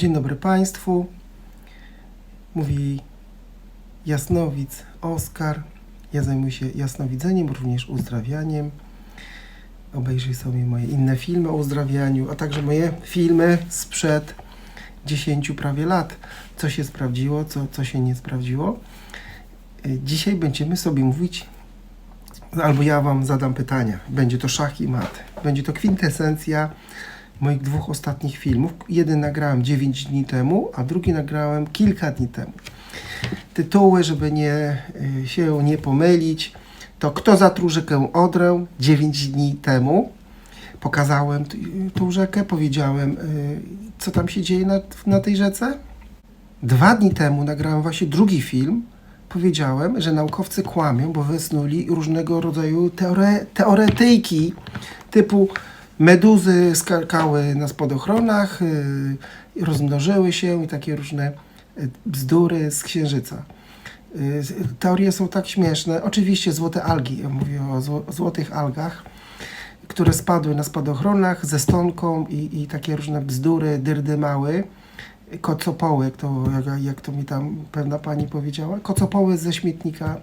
Dzień dobry Państwu. Mówi jasnowic Oskar. Ja zajmuję się jasnowidzeniem, również uzdrawianiem. Obejrzyj sobie moje inne filmy o uzdrawianiu, a także moje filmy sprzed 10 prawie lat. Co się sprawdziło, co, co się nie sprawdziło. Dzisiaj będziemy sobie mówić, albo ja Wam zadam pytania. Będzie to szach i mat. Będzie to kwintesencja moich dwóch ostatnich filmów. Jeden nagrałem 9 dni temu, a drugi nagrałem kilka dni temu. Tytuły, żeby nie, y, się nie pomylić, to Kto zatruł rzekę Odrę 9 dni temu. Pokazałem t- tą rzekę, powiedziałem, y, co tam się dzieje na, na tej rzece. Dwa dni temu nagrałem właśnie drugi film. Powiedziałem, że naukowcy kłamią, bo wysnuli różnego rodzaju teore, teoretyjki typu meduzy skakały na spadochronach, yy, rozmnożyły się i takie różne y, bzdury z księżyca. Y, Teorie są tak śmieszne. Oczywiście złote algi, ja mówię o zło, złotych algach, które spadły na spadochronach ze stonką i, i takie różne bzdury, dyrdy mały. Kocopoły, to, jak, jak to mi tam pewna pani powiedziała. Kocopoły ze śmietnika,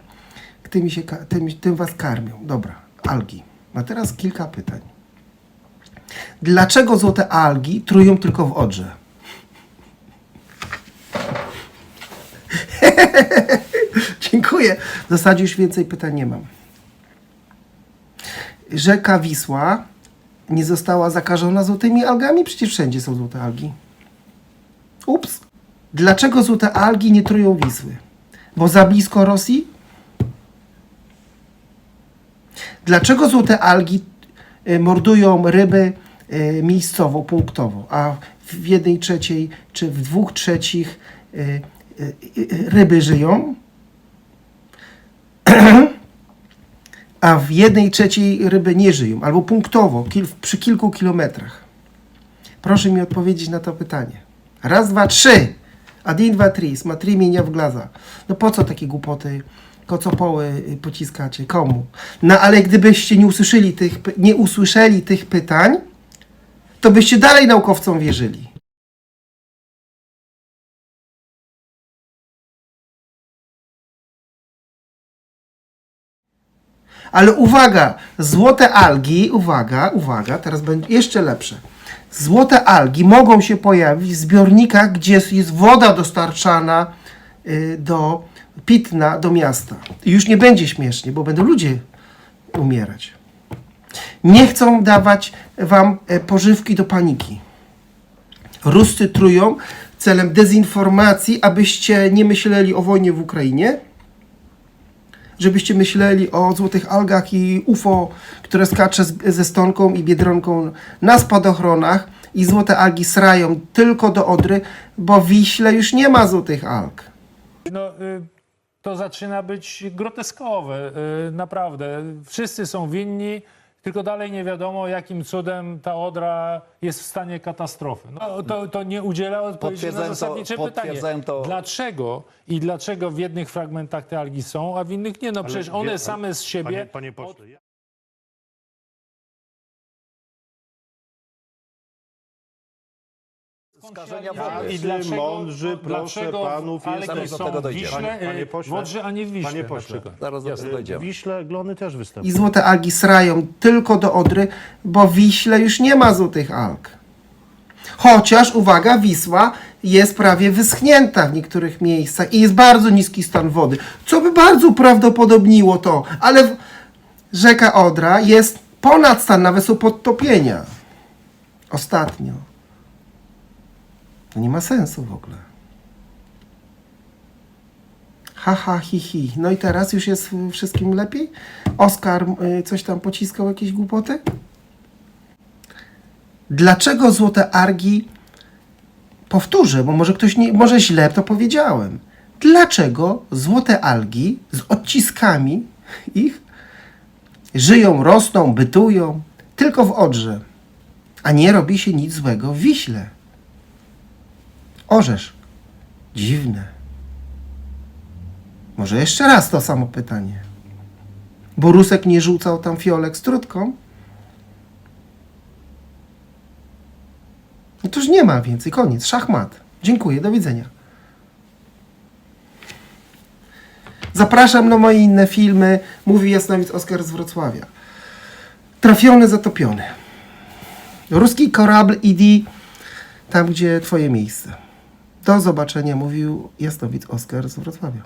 tymi się, ka- tym, tym was karmią. Dobra, algi. A teraz kilka pytań. Dlaczego złote algi trują tylko w Odrze? Dziękuję. W zasadzie już więcej pytań nie mam. Rzeka Wisła nie została zakażona złotymi algami? Przecież wszędzie są złote algi. Ups. Dlaczego złote algi nie trują Wisły? Bo za blisko Rosji? Dlaczego złote algi mordują ryby y, miejscowo, punktowo, a w jednej trzeciej czy w dwóch trzecich y, y, y, ryby żyją? a w jednej trzeciej ryby nie żyją, albo punktowo, kil, przy kilku kilometrach? Proszę mi odpowiedzieć na to pytanie. Raz, dwa, trzy. Один, dwa, trzy. Смотри меня w glaza. No po co takie głupoty, kocopoły y, pociskacie? Komu? No ale gdybyście nie usłyszeli tych, nie usłyszeli tych pytań, to byście dalej naukowcom wierzyli. Ale uwaga, złote algi, uwaga, uwaga, teraz będzie jeszcze lepsze. Złote algi mogą się pojawić w zbiornikach, gdzie jest woda dostarczana do pitna do miasta. I już nie będzie śmiesznie, bo będą ludzie umierać. Nie chcą dawać wam e, pożywki do paniki. Ruscy trują celem dezinformacji, abyście nie myśleli o wojnie w Ukrainie, żebyście myśleli o złotych algach i UFO, które skacze z, ze stonką i biedronką na spadochronach i złote algi srają tylko do Odry, bo w Wiśle już nie ma złotych alg. No, y, to zaczyna być groteskowe, y, naprawdę. Wszyscy są winni, tylko dalej nie wiadomo, jakim cudem ta Odra jest w stanie katastrofy. No, to, to nie udziela odpowiedzi na Potwierdzają to- zasadnicze pytanie. to- Dlaczego i dlaczego w jednych fragmentach te algi są, a w innych nie? No przecież one same z siebie... Panie, panie pośle, ja- Skażenia wody. I dlaczego, mądrzy, proszę dlaczego panów, algi zaraz do są tego dojdziemy. Wiśle, Panie- panie pośle, w Odrze, a nie w Wiśle panie na pośle. przykład. Zaraz do tego w dojdziemy. Wiśle glony też I występują. złote algi srają tylko do Odry, bo w Wiśle już nie ma złotych alg. Chociaż, uwaga, Wisła jest prawie wyschnięta w niektórych miejscach i jest bardzo niski stan wody, co by bardzo prawdopodobniło to, ale w- rzeka Odra jest ponad stan, nawet są podtopienia. Ostatnio. To nie ma sensu w ogóle. Ha, ha, hi, hi. No i teraz już jest wszystkim lepiej? Oskar y, coś tam pociskał, jakieś głupoty? Dlaczego złote argi... Powtórzę, bo może ktoś nie, może źle to powiedziałem. Dlaczego złote algi z odciskami ich żyją, rosną, bytują tylko w Odrze, a nie robi się nic złego w Wiśle? Orzesz. Dziwne. Może jeszcze raz to samo pytanie. Bo Rusek nie rzucał tam fiolek z trutką? No to już nie ma więcej, koniec, szachmat. Dziękuję, do widzenia. Zapraszam na moje inne filmy. Mówi Jasnowic Oskar z Wrocławia. Trafiony, zatopiony. Ruski korabl iди tam, gdzie twoje miejsce. Do zobaczenia, mówił Jasnowic Oskar z Wrocławia.